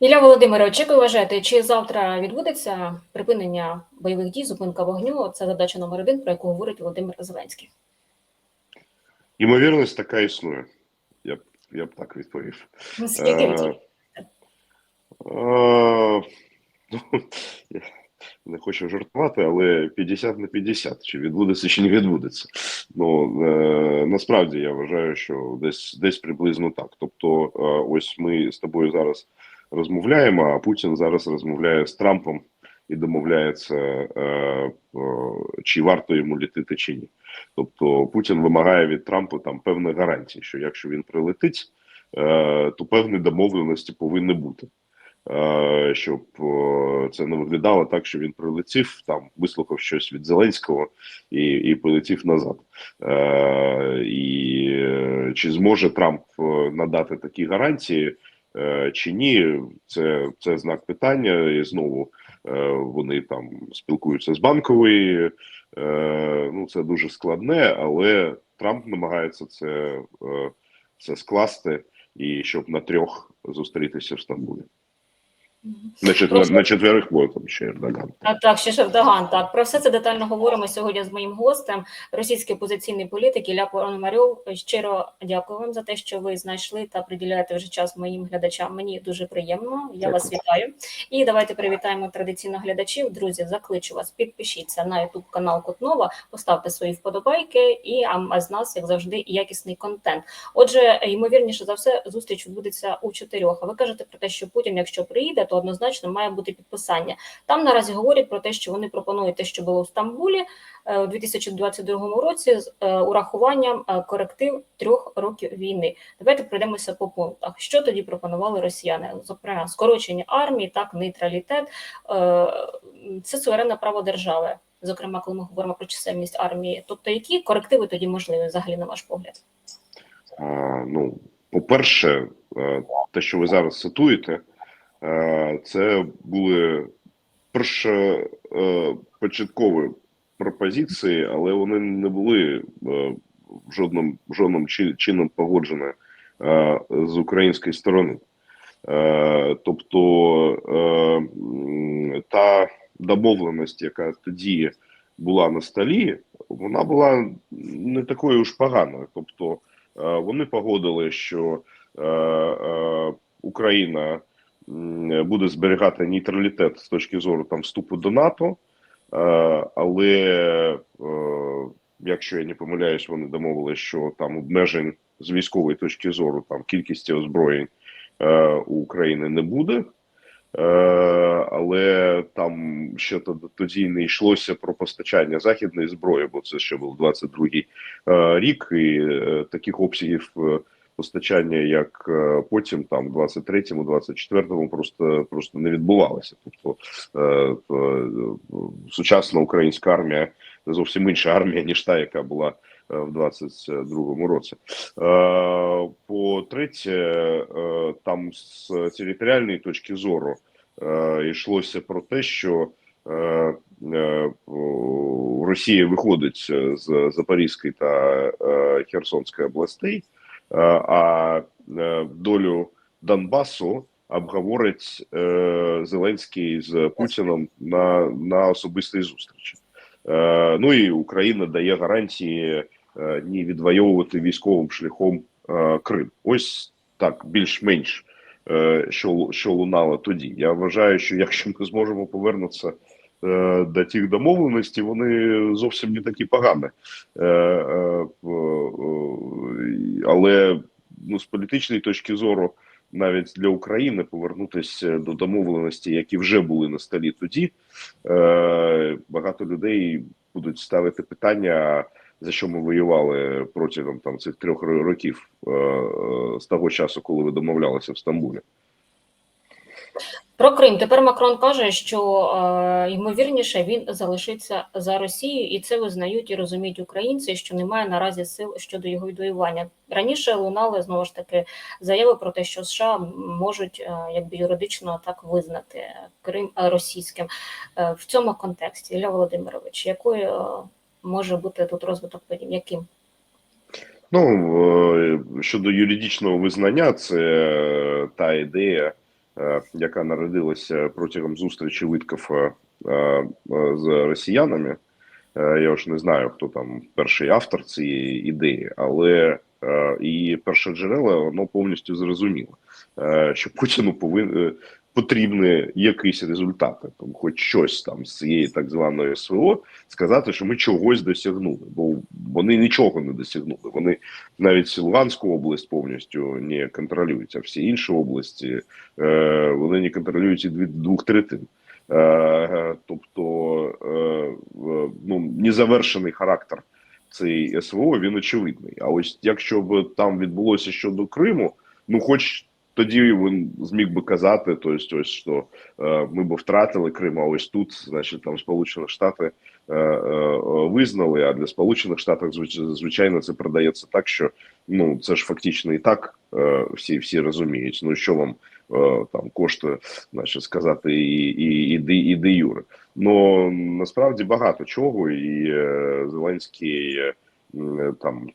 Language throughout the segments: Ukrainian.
Ілля Володимирович, як ви вважаєте, чи завтра відбудеться припинення бойових дій, зупинка вогню? Це задача номер один, про яку говорить Володимир Зеленський. Ймовірність така існує. Я б, я б так відповів. Ну, Скільки Е, відсотків? е, ну, я не хочу жартувати, але 50 на 50. Чи відбудеться, чи не відбудеться. Ну е, насправді я вважаю, що десь десь приблизно так. Тобто, е, ось ми з тобою зараз розмовляємо, а Путін зараз розмовляє з Трампом і домовляється, е, е, чи варто йому літити чи ні. Тобто Путін вимагає від Трампа там певних гарантій, що якщо він прилетить, е, то певні домовленості повинні бути. Щоб це не виглядало так, що він прилетів, там вислухав щось від Зеленського і і полетів назад. І чи зможе Трамп надати такі гарантії чи ні? Це, це знак питання. І знову е, вони там спілкуються з банковою. Е, Ну це дуже складне, але Трамп намагається це, е, це скласти і щоб на трьох зустрітися в Стамбулі. На, четвер, на четверих там ще Ердоган. А, так, ще Шевдоган. Так, про все це детально говоримо сьогодні з моїм гостем, російський опозиційний політик Ілля Пономарьов. Щиро дякую вам за те, що ви знайшли та приділяєте вже час моїм глядачам. Мені дуже приємно. Я вас вітаю. І давайте привітаємо традиційно глядачів. Друзі, закличу вас, підпишіться на YouTube канал Котнова, поставте свої вподобайки, і а з нас, як завжди, якісний контент. Отже, ймовірніше за все, зустріч відбудеться у чотирьох. А ви кажете про те, що Путін, якщо приїде, то однозначно має бути підписання. Там наразі говорять про те, що вони пропонують те, що було в Стамбулі е, у 2022 році, з е, урахуванням е, коректив трьох років війни. Давайте пройдемося по пунктах. Що тоді пропонували росіяни? Зокрема, скорочення армії, так нейтралітет, це суверенне право держави. Зокрема, коли ми говоримо про чисельність армії, тобто які корективи тоді можливі взагалі на ваш погляд? А, ну, по-перше, е, те, що ви зараз цитуєте, це були першопочаткові пропозиції, але вони не були е, жодним, жодним чи- чином погоджені е, з української сторони. Е, Тобто е, та домовленість, яка тоді була на столі, вона була не такою уж поганою. Тобто е, вони погодили, що е, е, Україна буде зберігати нейтралітет з точки зору там вступу до НАТО, е, але е, якщо я не помиляюсь, вони домовили, що там обмежень з військової точки зору там кількості озброєнь е, у України не буде. Е, але там ще тод- тоді не йшлося про постачання західної зброї, бо це ще був 22-й е, рік, і е, таких обсягів е, постачання, як е, потім, там, 23-му, 24-му, просто просто не відбувалося. Тобто е, сучасна українська армія зовсім інша армія, ніж та, яка була е, в 22-му році. По-третє, е, там з територіальної точки зору йшлося про те, що Росія виходить з Запорізької та Херсонської областей, а е, долю Донбасу обговорить е, Зеленський з Путіном на, на особистій зустрічі. Е, ну і Україна дає гарантії е, не відвоювати військовим шляхом е, Крим. Ось так, більш-менш е, що, що лунало тоді. Я вважаю, що якщо ми зможемо повернутися е, до тих домовленостей, вони зовсім не такі погані. Е, е, е, але ну, з політичної точки зору, навіть для України повернутися до домовленості, які вже були на столі тоді, е, багато людей будуть ставити питання. За що ми воювали протягом там цих трьох років е, е, з того часу, коли ви домовлялися в Стамбулі? Про Крим тепер Макрон каже, що е, ймовірніше він залишиться за Росією, і це визнають і розуміють українці, що немає наразі сил щодо його відвоювання. Раніше лунали знову ж таки заяви про те, що США можуть е, якби юридично так визнати Крим е, російським Е, в цьому контексті. Ілля Володимирович, якою е, може бути тут розвиток подій? Яким? Ну е, щодо юридичного визнання, це та ідея, е, яка народилася протягом зустрічі Виткофа е, е, з росіянами. Е, Я ж не знаю, хто там перший автор цієї ідеї, але е, і перше джерело воно повністю зрозуміло, е, що Путіну повинен потрібні якісь результати, там, хоч щось там з цієї так званої СВО, сказати, що ми чогось досягнули, бо вони нічого не досягнули. Вони навіть Луганську область повністю не контролюють, а всі інші області е, вони не контролюють і двох третин. Е, тобто, е, ну незавершений характер цієї СВО він очевидний. А ось якщо б там відбулося щодо Криму, ну хоч тоді він зміг би казати, то есть, ось що е, ми б втратили Крим, а ось тут, значить, там Сполучені Штати е, е, визнали. А для Сполучених Штатів звичайно це продається так, що ну це ж фактично і так е, всі всі розуміють. Ну що вам е, там коштує, значить, сказати і, і, і, де, і де юре. Ну насправді багато чого, і е, Зеленський е, там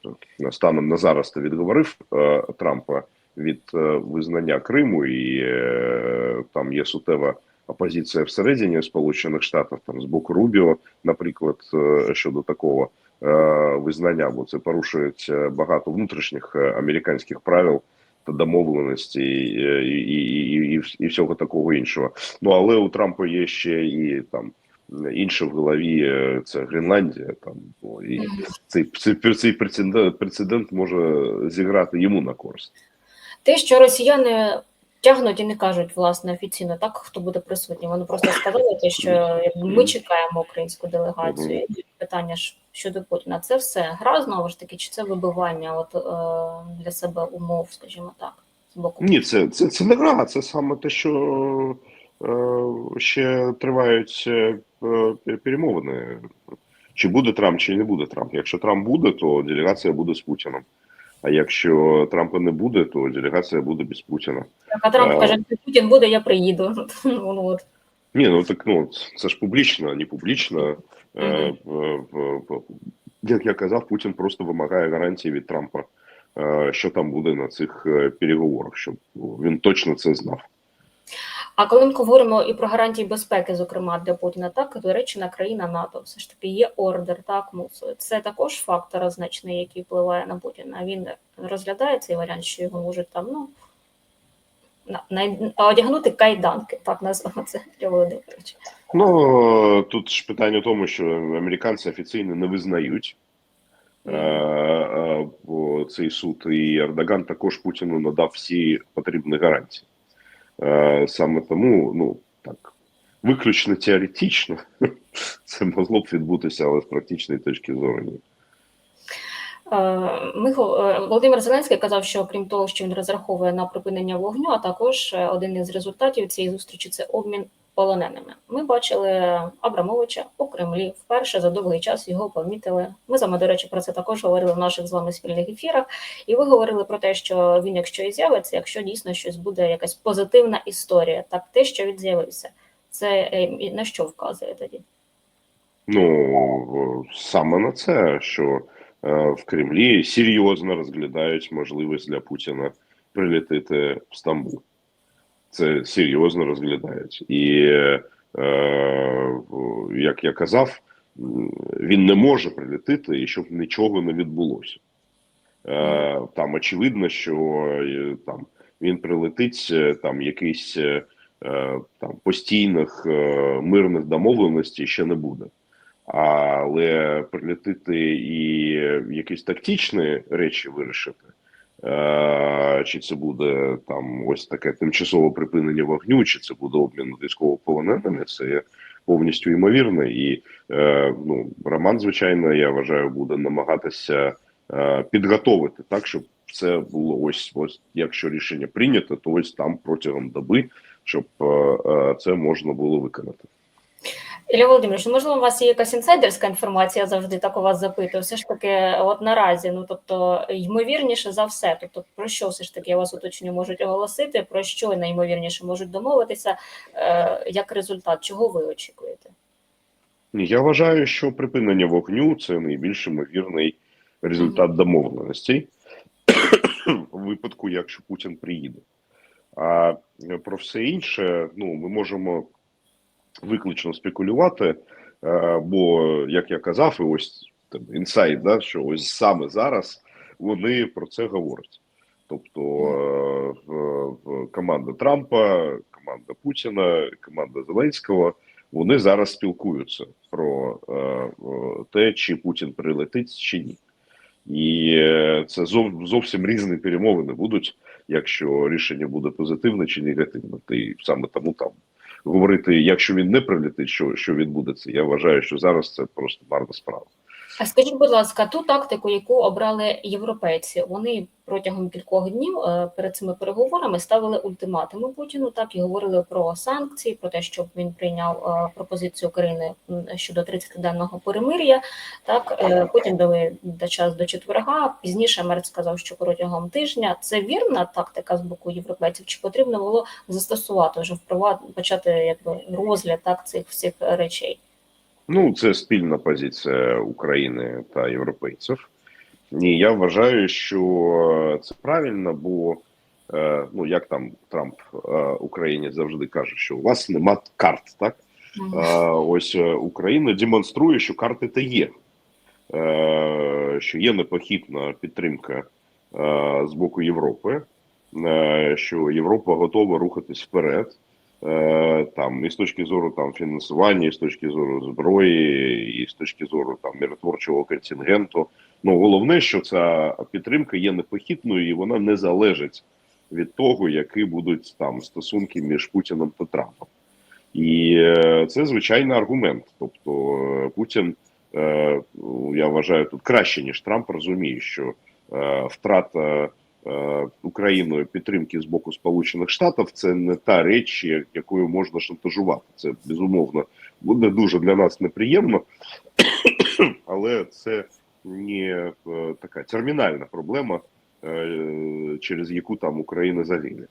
станом на зараз то відговорив е, Трампа від е, визнання Криму, і е, там є суттєва опозиція всередині Сполучених Штатів, там з боку Рубіо, наприклад, е, щодо такого визнання, бо це порушують багато внутрішніх американських правил та домовленостей е, і, і, і, і, і всього такого іншого. Ну але у Трампа є ще і там. Інше в голові це Гренландія, там і цей, цей, цей прецедент, прецедент може зіграти йому на користь. Те, що росіяни тягнуть і не кажуть власне офіційно, так хто буде присутній. Вони просто сказали, те, що ми чекаємо українську делегацію. Питання ж щодо Путіна, це все гра знову ж таки, чи це вибивання от е, для себе умов, скажімо так, з боку Ні, це, це, це не гра, це саме те, що е, ще тривають е, перемовини. Чи буде Трамп, чи не буде Трамп. Якщо Трамп буде, то делегація буде з Путіним. А якщо Трампа не буде, то делегація буде без Путіна. а Трамп Е. каже, якщо Путін буде, я приїду. Ну, от. Ні, ну так ну це ж публічно, не публічно. Е, як я казав, Путін просто вимагає гарантії від Трампа, е, що там буде на цих переговорах, щоб ну, він точно це знав. А коли ми говоримо і про гарантії безпеки, зокрема для Путіна, так до речі, на країна НАТО все ж таки є ордер, так мусу. Це також фактор значний, який впливає на Путіна. Він розглядає цей варіант, що його можуть там ну на, на одягнути кайданки, так назвемо це Юрій Володимирович. Ну тут ж питання в тому, що американці офіційно не визнають е, е, цей суд, і Ердоган також Путіну надав всі потрібні гарантії. Е, саме тому, ну так, виключно теоретично це могло б відбутися, але з практичної точки зору ні. Михайло Ми го- е, Володимир Зеленський казав, що крім того, що він розраховує на припинення вогню, а також е, один із результатів цієї зустрічі це обмін полоненими. Ми бачили Абрамовича у Кремлі. Вперше за довгий час його помітили. Ми з вами, до речі, про це також говорили в наших з вами спільних ефірах. І ви говорили про те, що він, якщо і з'явиться, якщо дійсно щось буде якась позитивна історія, так те, що він з'явився, це е, на що вказує тоді? Ну саме на це, що е, в Кремлі серйозно розглядають можливість для Путіна прилетіти в Стамбул. Це серйозно розглядають. І е, як я казав, він не може прилетіти, і щоб нічого не відбулося. Е, там очевидно, що е, там він прилетить, е, там якийсь е, е, там постійних е, мирних домовленостей ще не буде. Але прилетити і якісь тактичні речі вирішити, чи це буде там ось таке тимчасове припинення вогню, чи це буде обмін військовополоненими, це повністю ймовірно. І е, ну, Роман, звичайно, я вважаю, буде намагатися е, підготовити так, щоб це було ось ось якщо рішення прийнято, то ось там протягом доби, щоб е, е, це можна було виконати. Ілля Володимирович, ну, можливо, у вас є якась інсайдерська інформація, я завжди так у вас запитую. Все ж таки, от наразі, ну тобто, ймовірніше за все, тобто про що все ж таки я вас уточню, можуть оголосити, про що найімовірніше можуть домовитися, е, як результат, чого ви очікуєте? Я вважаю, що припинення вогню це найбільш ймовірний результат домовленостей у випадку, якщо Путін приїде. А про все інше, ну ми можемо виключно спекулювати. е, Бо, як я казав, і ось там інсайт, да, що ось саме зараз вони про це говорять. Тобто е, в команда Трампа, команда Путіна, команда Зеленського вони зараз спілкуються про е, е, те, чи Путін прилетить чи ні. І е, це зов, зовсім різні перемовини будуть, якщо рішення буде позитивне чи негативне. І саме тому там говорити, якщо він не прилетить, що, що відбудеться, я вважаю, що зараз це просто марна справа. А скажіть, будь ласка, ту тактику, яку обрали європейці, вони протягом кількох днів е, перед цими переговорами ставили ультиматуми Путіну, так і говорили про санкції, про те, щоб він прийняв е, пропозицію України щодо 30-денного перемир'я. Так е, потім дали до час до четверга. Пізніше Мерц сказав, що протягом тижня це вірна тактика з боку європейців. Чи потрібно було застосувати вже впровад почати якби розгляд так цих всіх речей? Ну, це спільна позиція України та європейців. І я вважаю, що це правильно, бо е, ну як там Трамп е, Україні завжди каже, що у вас нема карт, так? Е, ось е, Україна демонструє, що карти та є, е, що є непохитна підтримка е, з боку Європи, е, що Європа готова рухатись вперед. Е, Там і з точки зору там фінансування, і з точки зору зброї, і з точки зору там миротворчого контингенту. Ну головне, що ця підтримка є непохитною і вона не залежить від того, які будуть там стосунки між Путіним та Трампом. І е, це звичайний аргумент. Тобто е, Путін, я вважаю, тут краще ніж Трамп розуміє, що втрата Україною підтримки з боку Сполучених Штатів це не та річ, якою можна шантажувати. Це безумовно буде дуже для нас неприємно, але це не е, така термінальна проблема, е, через яку там Україна загине.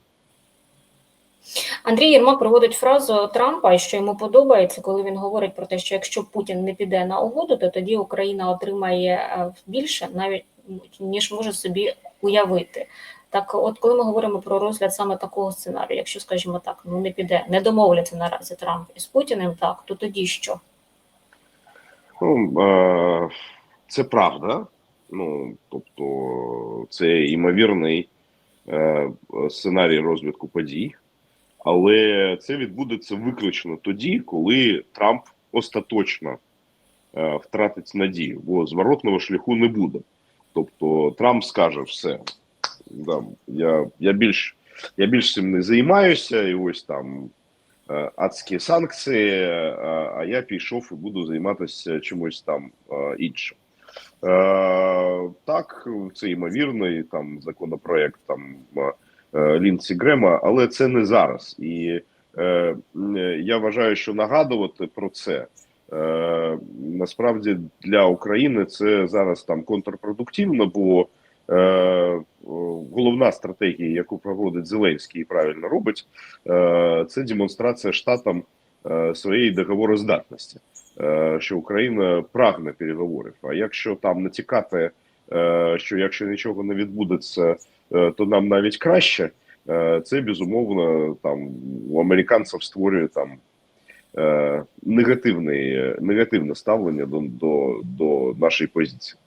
Андрій Єрмак проводить фразу Трампа, що йому подобається, коли він говорить про те, що якщо Путін не піде на угоду, то тоді Україна отримає е, більше, навіть ніж може собі уявити. Так, от коли ми говоримо про розгляд саме такого сценарію, якщо скажімо так, ну не піде, не домовляться наразі Трамп із Путіним, так то тоді що? Ну, е, це правда. Ну, тобто, це ймовірний е, сценарій розвитку подій, але це відбудеться виключно тоді, коли Трамп остаточно е, втратить надію, бо зворотного шляху не буде. Тобто Трамп скаже все. Да, я, я більш я більш цим не займаюся, і ось там е, адські санкції, е, а я пішов і буду займатися чимось там е, іншим. Так, це ймовірний там законопроект там е, Грема, але це не зараз. І я вважаю, що нагадувати про це е, насправді для України це зараз там контрпродуктивно, бо е, головна стратегія, яку проводить Зеленський і правильно робить, е, це демонстрація штатам е, своєї договороздатності, е, що Україна прагне переговорів. А якщо там натякати, е, що якщо нічого не відбудеться, е, то нам навіть краще. е, Це безумовно там у американців створює там е, негативне, негативне ставлення до, до, до нашої позиції.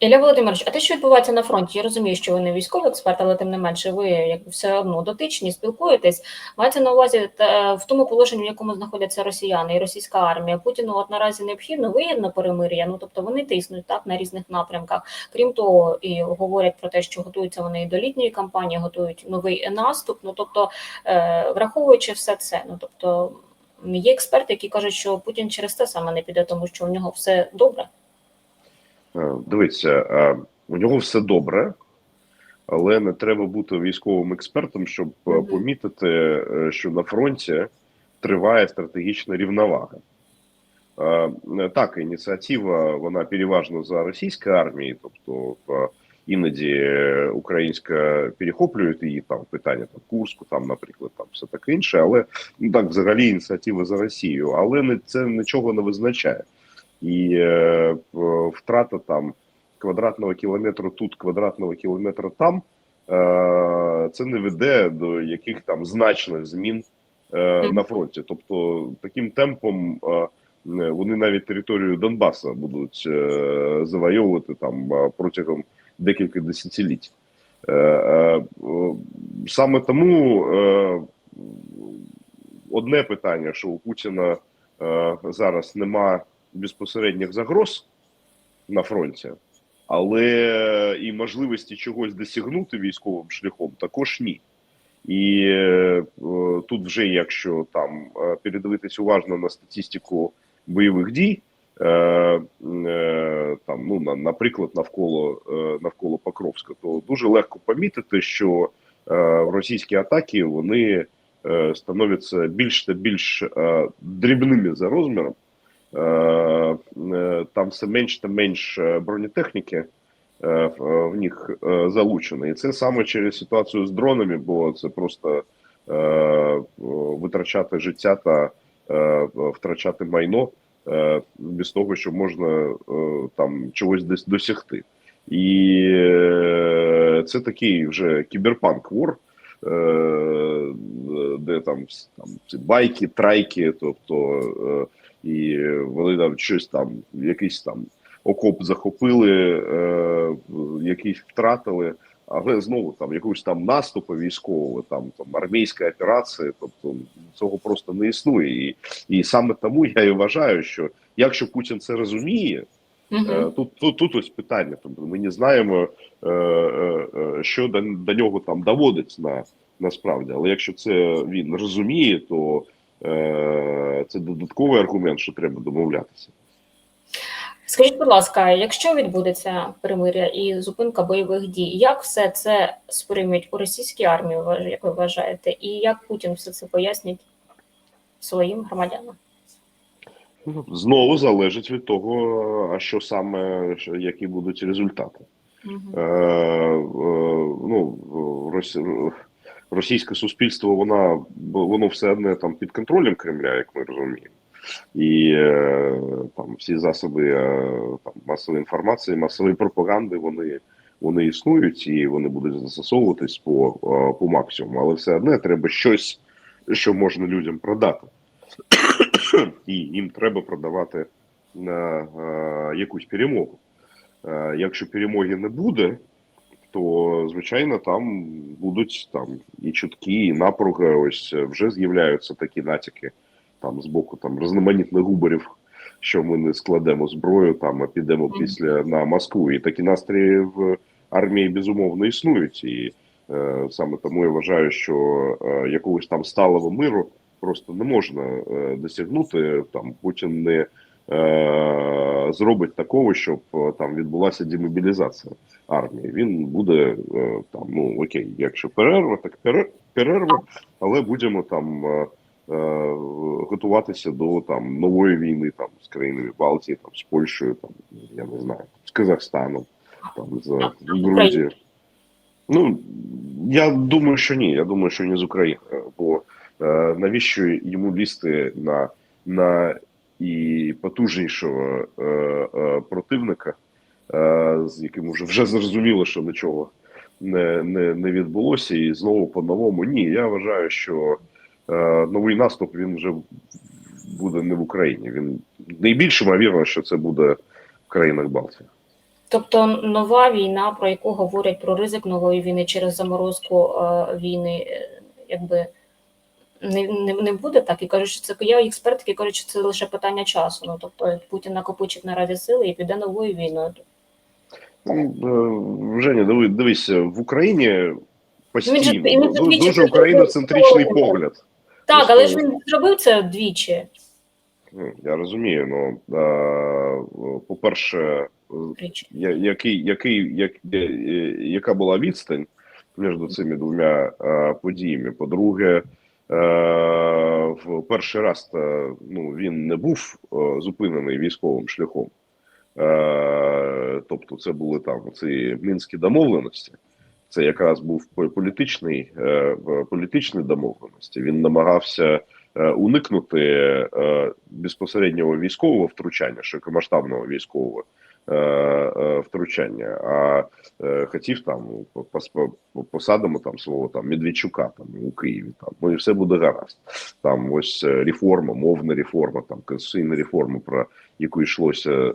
Ілля Володимирович, а те, що відбувається на фронті, я розумію, що ви не військовий експерт, але тим не менше, ви якби все одно дотичні, спілкуєтесь. Мається на увазі та, в тому положенні, в якому знаходяться росіяни і російська армія. Путіну от наразі необхідно вигідно перемир'я. Ну тобто вони тиснуть так на різних напрямках. Крім того, і говорять про те, що готуються вони і до літньої кампанії, готують новий наступ. Ну тобто, е, враховуючи все це, ну тобто є експерти, які кажуть, що Путін через це саме не піде, тому що у нього все добре. Е, Дивіться, е, у нього все добре, але не треба бути військовим експертом, щоб Мгм. помітити, що на фронті триває стратегічна рівновага. Так, ініціатива вона переважно за російською армією, тобто іноді е, українська перехоплює її там питання там Курську, там, наприклад, там все таке інше, але ну так взагалі ініціатива за Росією, але не це нічого не визначає. І е, втрата там квадратного кілометру тут, квадратного кілометра там, е, це не веде до яких там значних змін е, на фронті. Тобто, таким темпом е, вони навіть територію Донбаса будуть е, завойовувати там е, протягом декілька десятиліть. Е, е, о, Саме тому е, одне питання, що у Путіна е, зараз нема безпосередніх загроз на фронті, але і можливості чогось досягнути військовим шляхом також ні. І е, тут вже, якщо там е, передивитись уважно на статистику бойових дій, е, е, там, ну, на, наприклад, навколо, е, навколо Покровська, то дуже легко помітити, що е, російські атаки вони е, становляться більш та більш е, дрібними за розміром. Е, е, там все менш та менш е, бронетехніки е, в, них е, залучено. І це саме через ситуацію з дронами, бо це просто е, е, витрачати життя та е, втрачати майно е, без того, що можна е, там чогось десь досягти. І е, це такий вже кіберпанк вор, е, де там, там ці байки, трайки, тобто е, і вони там щось там, якийсь там окоп захопили, е, якийсь втратили. Але знову там якогось там наступу військового, там там армійська операція, тобто цього просто не існує. І, і саме тому я і вважаю, що якщо Путін це розуміє. Е, Тут, тут, тут ось питання. Тобто ми не знаємо, е, е, що до, до нього там доводиться на, насправді. Але якщо це він розуміє, то це додатковий аргумент, що треба домовлятися. Скажіть, будь ласка, якщо відбудеться перемиря і зупинка бойових дій, як все це сприймуть у російській армії, як ви вважаєте, і як Путін все це пояснить своїм громадянам? Знову залежить від того, а що саме, які будуть результати. Е, е, ну, рос- російське суспільство, вона воно все одне там під контролем Кремля, як ми розуміємо. І е, там всі засоби е, там, масової інформації, масової пропаганди, вони, вони існують і вони будуть застосовуватись по, е, по максимуму. Але все одне треба щось, що можна людям продати. І їм треба продавати на якусь перемогу. Якщо перемоги не буде, то звичайно там будуть там і чутки, і напруги. Ось вже з'являються такі натяки там з боку там різноманітних губерів, що ми не складемо зброю, там а підемо після на Москву. І такі настрої в армії безумовно існують. І е, саме тому я вважаю, що е, якогось там сталого миру просто не можна е, досягнути. Там Путін не е, зробить такого, щоб е, там відбулася демобілізація армії. Він буде е, там, ну окей, якщо перерва, так перерва, але будемо там е, готуватися до там нової війни там з країнами Балтії, там з Польщею, там я не знаю, з Казахстаном, там з Грузією. Ну я думаю, що ні. Я думаю, що не з України, бо е, навіщо йому лізти на, на і потужнішого е, е, противника, е, з яким вже вже зрозуміло, що нічого не, не, не відбулося, і знову по-новому. Ні, я вважаю, що е, новий наступ він вже буде не в Україні. Він найбільш ймовірно, що це буде в країнах Балтії. Тобто нова війна, про яку говорять про ризик нової війни через заморозку е, війни, е, якби не, не, не буде так. І кажуть, що це є експерти, які кажуть, що це лише питання часу. Ну тобто Путін накопичить наразі сили і піде новою війною. Ну, е, Женя, дивись, в Україні постійно дуже це україноцентричний погляд. Так, але ж він зробив це двічі. Ну, Я розумію, ну по-перше, який, який, як, яка була відстань між цими двома подіями? По-друге, в перший раз ну, він не був зупинений військовим шляхом. Тобто, це були там ці мінські домовленості. Це якраз був політичний е, політичні домовленості. Він намагався е, уникнути е, безпосереднього військового втручання, широкомасштабного військового втручання, а е, хотів там по- по- по- посадимо там свого там Медведчука там у Києві. Там ну і все буде гаразд. Там ось реформа, мовна реформа, там конституційна реформа, про яку йшлося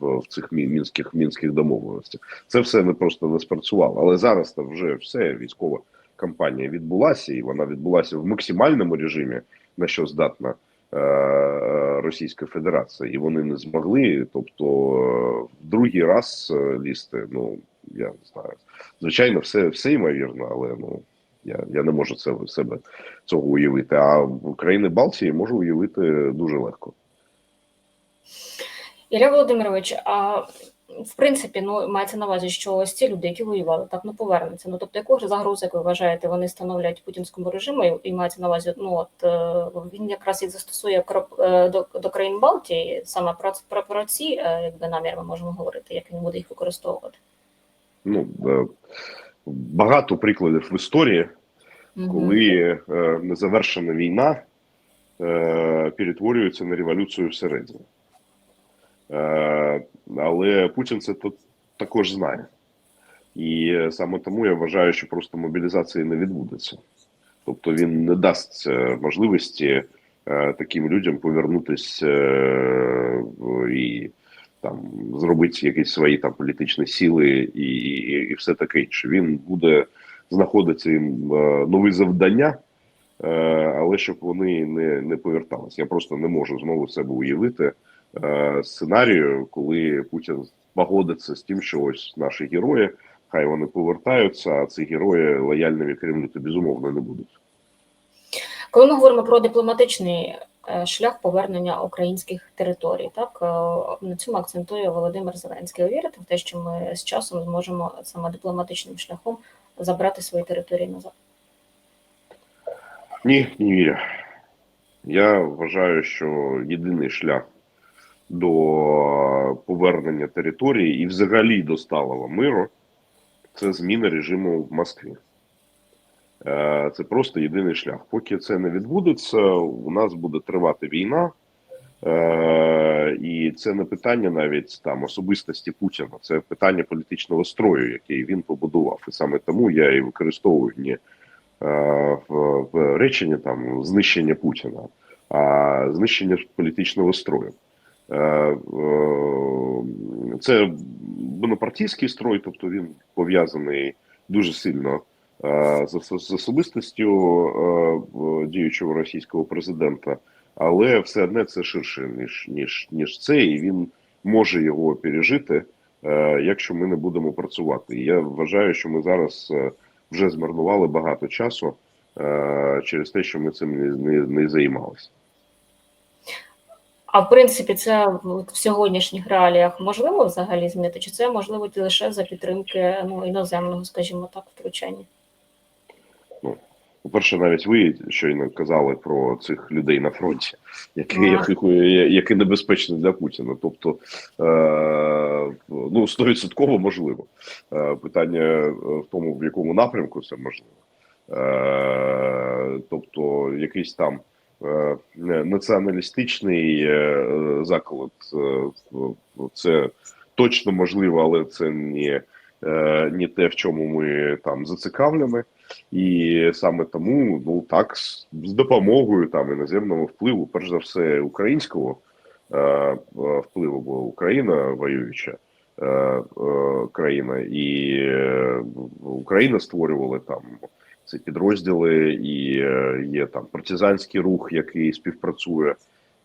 в цих мінських мінських домовленостях. Це все не просто не спрацювало. Але зараз там вже все військова кампанія відбулася, і вона відбулася в максимальному режимі, на що здатна е, Федерації, і вони не змогли. Тобто, е, другий раз е, лізти, ну я не знаю. Звичайно, все, все ймовірно, але ну. Я, я не можу це в себе цього уявити. А в країни Балтії можу уявити дуже легко. Ілля Володимирович, а в принципі, ну мається на увазі, що ось ці люди, які воювали, так ну повернуться. Ну тобто, яку ж загрозу, як ви вважаєте, вони становлять путінському режиму, і- і мається на увазі, ну от е, він якраз і застосує е, до, до країн Балтії, саме про, про, про ці е, якби намір ми можемо говорити, як він буде їх використовувати. Ну багато прикладів в історії, коли е, незавершена війна е, перетворюється на революцію всередині. Е, але Путін це тут також знає. І саме тому я вважаю, що просто мобілізації не відбудеться. Тобто він не дасть е, можливості е, таким людям повернутися е, і там зробити якісь свої там політичні сили і, і, і все таке інше. Він буде знаходити їм нові завдання, але щоб вони не, не поверталися. Я просто не можу знову себе уявити е, сценарію, коли Путін погодиться з тим, що ось наші герої, хай вони повертаються, а ці герої лояльними Кремлю то безумовно не будуть. Коли ми говоримо про дипломатичний е, шлях повернення українських територій, так е, на цьому акцентує Володимир Зеленський. Ви вірите в те, що ми з часом зможемо саме дипломатичним шляхом забрати свої території назад? Ні, не вірю. Я вважаю, що єдиний шлях до повернення території і взагалі до сталого миру це зміна режиму в Москві. Е, Це просто єдиний шлях. Поки це не відбудеться, у нас буде тривати війна. Е, І це не питання навіть там особистості Путіна, це питання політичного строю, який він побудував. І саме тому я і використовую не в реченні там знищення Путіна, а знищення політичного строю. Е, е, Це бонапартійський строй, тобто він пов'язаний дуже сильно е, з, ос- з особистостю е, діючого російського президента, але все одне це ширше ніж ніж ніж це, і він може його пережити, якщо ми не будемо працювати. Я вважаю, що ми зараз вже змарнували багато часу через те, що ми цим не, не, не займалися. А в принципі, це в сьогоднішніх реаліях можливо взагалі змінити? Чи це можливо лише за підтримки ну, іноземного, скажімо так, втручання? Ну, По-перше, навіть ви щойно казали про цих людей на фронті, які, Ага. які, які небезпечні для Путіна. Тобто, е, ну, стовідсотково можливо. Е, питання е, в тому, в якому напрямку це можливо. Е, тобто, якийсь там націоналістичний е, заклад, е, це точно можливо, але це не, е, не те, в чому ми там зацікавлені. І саме тому, ну так, з, допомогою там іноземного впливу, перш за все, українського е, е, впливу, бо Україна воююча е, е, країна, і е, Україна створювала там ці підрозділи, і е, є там партизанський рух, який співпрацює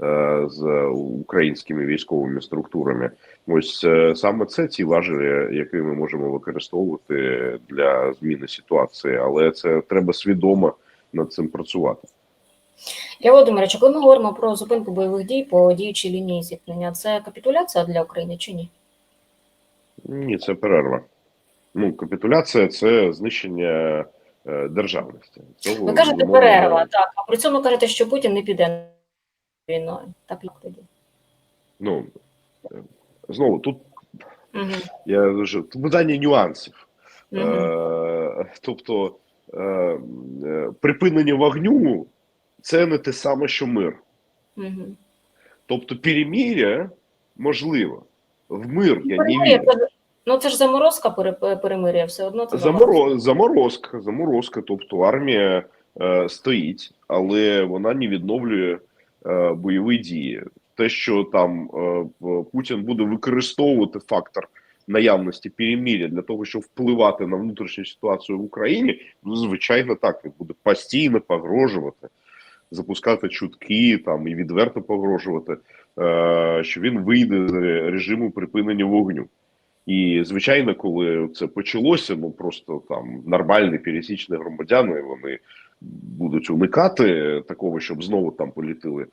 е, з українськими військовими структурами. Ось е, саме це ті важелі, які ми можемо використовувати для зміни ситуації, але це треба свідомо над цим працювати. Я Володимирович, а коли ми говоримо про зупинку бойових дій по діючій лінії зіткнення, це капітуляція для України чи ні? Ні, це перерва. Ну, капітуляція це знищення державності. Цього Ви кажете безумовно, перерва, так, а при цьому кажете, що Путін не піде війною. Так як тоді? Ну е, знову тут Угу. я тут питання нюансів. Угу. Е, тобто е, е, припинення вогню це не те саме, що мир. Угу. Тобто переміря можливо. в мир я не вірю. Ну це ж заморозка перемир'я, все одно це Заморо... Заморозка, заморозка. Тобто армія е, стоїть, але вона не відновлює е, бойові дії. Те, що там е, Путін буде використовувати фактор наявності перемир'я для того, щоб впливати на внутрішню ситуацію в Україні, ну звичайно, так він буде постійно погрожувати, запускати чутки там і відверто погрожувати, е, що він вийде з режиму припинення вогню. І звичайно, коли це почалося, ну просто там нормальні пересічні громадяни вони будуть уникати такого, щоб знову там політили е,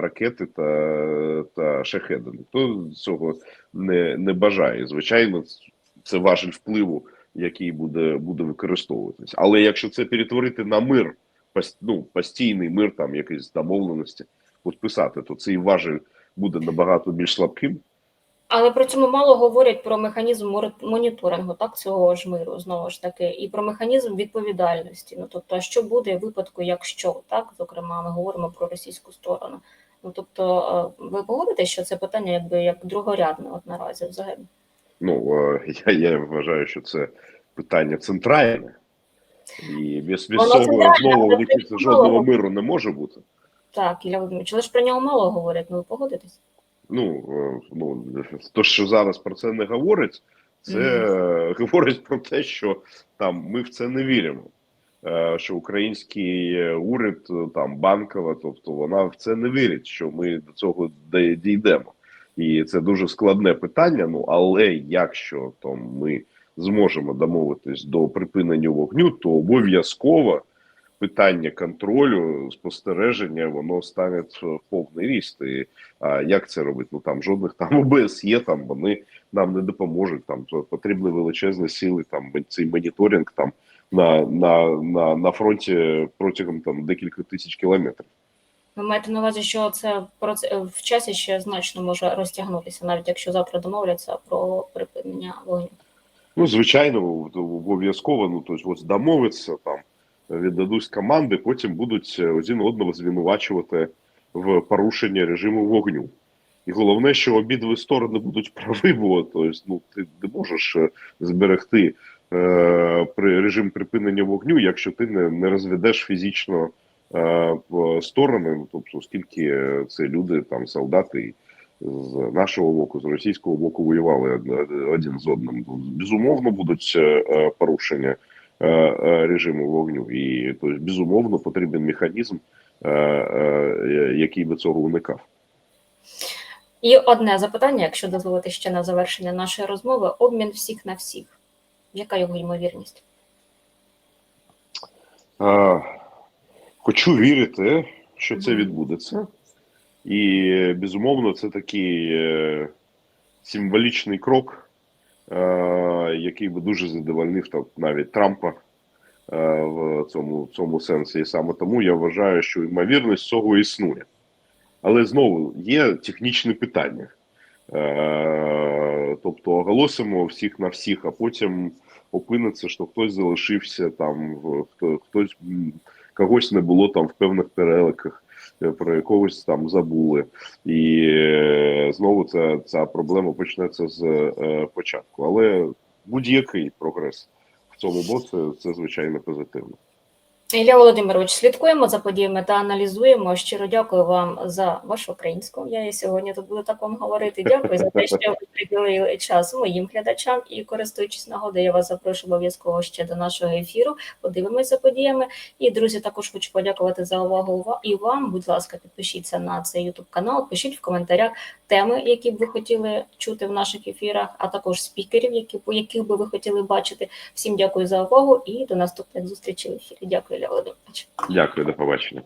ракети та, та шахеди. Ніхто цього не, не бажає. Звичайно, це важель впливу, який буде, буде використовуватись. Але якщо це перетворити на мир, ну, постійний мир, там якісь домовленості підписати, то цей важель буде набагато більш слабким. Але при цьому мало говорять про механізм моніторингу, так цього ж миру знову ж таки, і про механізм відповідальності. Ну тобто, а що буде в випадку, якщо так, зокрема, ми говоримо про російську сторону. Ну тобто, ви погодитесь, що це питання якби як другорядне от наразі взагалі? Ну я, я вважаю, що це питання центральне, і без, без цього знову жодного миру не може бути. Так, Ілля Володимирович, але ж про нього мало говорять. Ну ви погодитесь? Ну, е, ну то, що зараз про це не говорить, це е, говорить про те, що там ми в це не віримо. Е, Що український уряд, там банкова, тобто вона в це не вірить, що ми до цього дійдемо. І це дуже складне питання. Ну але якщо там ми зможемо домовитись до припинення вогню, то обов'язково питання контролю, спостереження, воно стане в повний ріст. І а як це робити? Ну там жодних там ОБС є, там вони нам не допоможуть. Там то потрібні величезні сили. Там цей моніторинг там на, на, на, на фронті протягом там декілька тисяч кілометрів. Ви маєте на увазі, що це проц- в часі ще значно може розтягнутися, навіть якщо завтра домовляться про припинення вогню. Ну, звичайно, обов'язково. Ну тобто, ось домовиться там, віддадуть команди, потім будуть е, один одного звинувачувати в порушенні режиму вогню. І головне, що обидві сторони будуть праві, бо тобто, ну, ти не можеш е, зберегти е, при режим припинення вогню, якщо ти не, не розведеш фізично е, сторони, ну, тобто, оскільки е, це люди, там солдати з нашого боку, з російського боку воювали один з одним. Безумовно, будуть порушення режиму вогню, і тобто, безумовно потрібен механізм, е, е, який би цього уникав. І одне запитання, якщо дозволити ще на завершення нашої розмови: обмін всіх на всіх. Яка його ймовірність? Е, Хочу вірити, що це відбудеться, і безумовно, це такий символічний крок, який би дуже задовольнив там, навіть Трампа е, в цьому, цьому сенсі. І саме тому я вважаю, що ймовірність цього існує. Але знову є технічні питання. Е, тобто оголосимо всіх на всіх, а потім опиниться, що хтось залишився там, хтось когось не було там в певних переликах, е, про якогось там забули. І е, знову ця, ця проблема почнеться з е, початку. Але будь-який прогрес в цьому боці це звичайно позитивно. Ілля Володимирович, слідкуємо за подіями та аналізуємо. Щиро дякую вам за вашу українську. Я і сьогодні тут буду так вам говорити. Дякую за те, що ви приділили час моїм глядачам і користуючись нагодою, я вас запрошую обов'язково ще до нашого ефіру. Подивимось за подіями. І друзі, також хочу подякувати за увагу і вам. Будь ласка, підпишіться на цей YouTube канал, пишіть в коментарях теми, які б ви хотіли чути в наших ефірах, а також спікерів, які яких би ви хотіли бачити. Всім дякую за увагу і до наступних зустрічей в ефірі. Дякую, Ілля Володимирович. Дякую, до побачення.